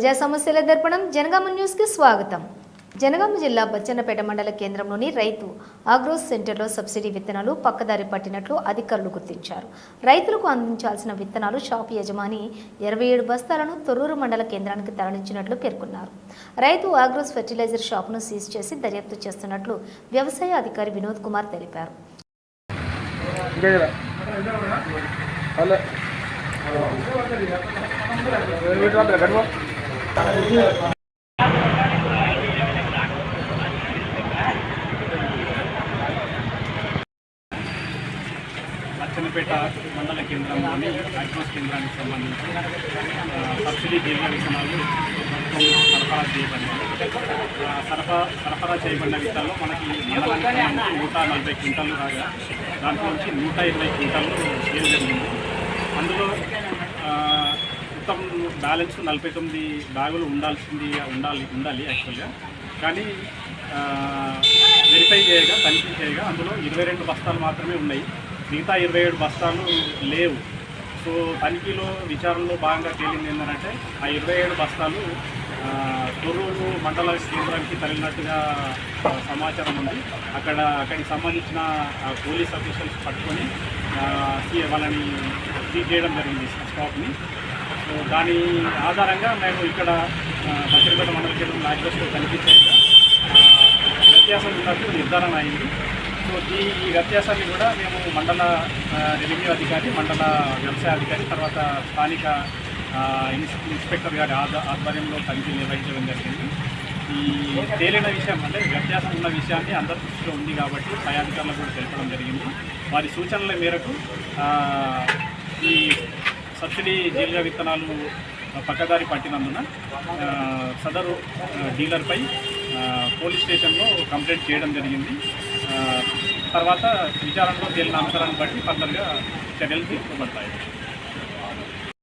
ప్రజా సమస్యల దర్పణం జనగామ న్యూస్కి స్వాగతం. జనగామ జిల్లా బచ్చన్నపేట మండల కేంద్రంలోని రైతు ఆగ్రోస్ సెంటర్లో సబ్సిడీ విత్తనాలు పక్కదారి పట్టినట్లు అధికారులు గుర్తించారు. రైతులకు అందించాల్సిన విత్తనాలు షాప్ యజమాని ఇరవై ఏడు బస్తాలను తొర్రూరు మండల కేంద్రానికి తరలించినట్లు పేర్కొన్నారు. రైతు ఆగ్రోస్ ఫెర్టిలైజర్ షాప్ను సీజ్ చేసి దర్యాప్తు చేస్తున్నట్లు వ్యవసాయ అధికారి వినోద్ కుమార్ తెలిపారు. హలో అచ్చనపేట మండల కేంద్రంలోని అగ్రోస్ కేంద్రానికి సంబంధించి సబ్సిడీ జీవన విత్తనాలు సరఫరా చేయబడినాయి సరఫరా సరఫరా చేయబడిన విత్తనాల్లో మనకి మండలానికి నూట నలభై క్వింటాలు రాగా దాంట్లో నుంచి నూట ఇరవై క్వింటాలు సేల్ జరిగింది అందులో ఆ, మొత్తం బ్యాలెన్స్ నలభై తొమ్మిది బ్యాగులు ఉండాల్సింది ఉండాలి ఉండాలి యాక్చువల్గా కానీ వెరిఫై చేయగా తనిఖీ చేయగా అందులో ఇరవై రెండు బస్తాలు మాత్రమే ఉన్నాయి. మిగతా ఇరవై ఏడు బస్తాలు లేవు. సో తనిఖీలో విచారణలో భాగంగా తేలింది ఏంటంటే ఆ ఇరవై ఏడు బస్తాలు తొర్రూరు మండల కేంద్రానికి తగిలినట్టుగా సమాచారం ఉంది. అక్కడ అక్కడికి సంబంధించిన పోలీస్ అఫీషియల్స్ పట్టుకొని వాళ్ళని సీజ్ చేయడం జరిగింది స్టాక్ని దాని ఆధారంగా మేము ఇక్కడ భద్రపేట మండల కేంద్రం లాక్డౌన్లో కనిపించేగా వ్యత్యాసం ఉన్నట్టు నిర్ధారణ అయింది. సో ఈ ఈ వ్యత్యాసాన్ని కూడా మేము మండల రెవెన్యూ అధికారి మండల వ్యవసాయ అధికారి తర్వాత స్థానిక ఇన్స్- ఇన్స్పెక్టర్ గారి ఆధ్వర్యంలో తనిఖీ నిర్వహించడం జరిగింది. ఈ తేలిన విషయం అంటే వ్యత్యాసం ఉన్న విషయాన్ని అందరి దృష్టిలో ఉంది కాబట్టి పై అధికారులకు కూడా తెలపడం జరిగింది. వారి సూచనల మేరకు ఈ సబ్సిడీ జీలుగా విత్తనాలు పక్కదారి పట్టినందున సదరు డీలర్పై పోలీస్ స్టేషన్లో కంప్లైంట్ చేయడం జరిగింది. తర్వాత విచారణలో తేలిన అంశాలను బట్టి ఫర్దర్గా చర్యలు తీసుకోబడతాయి.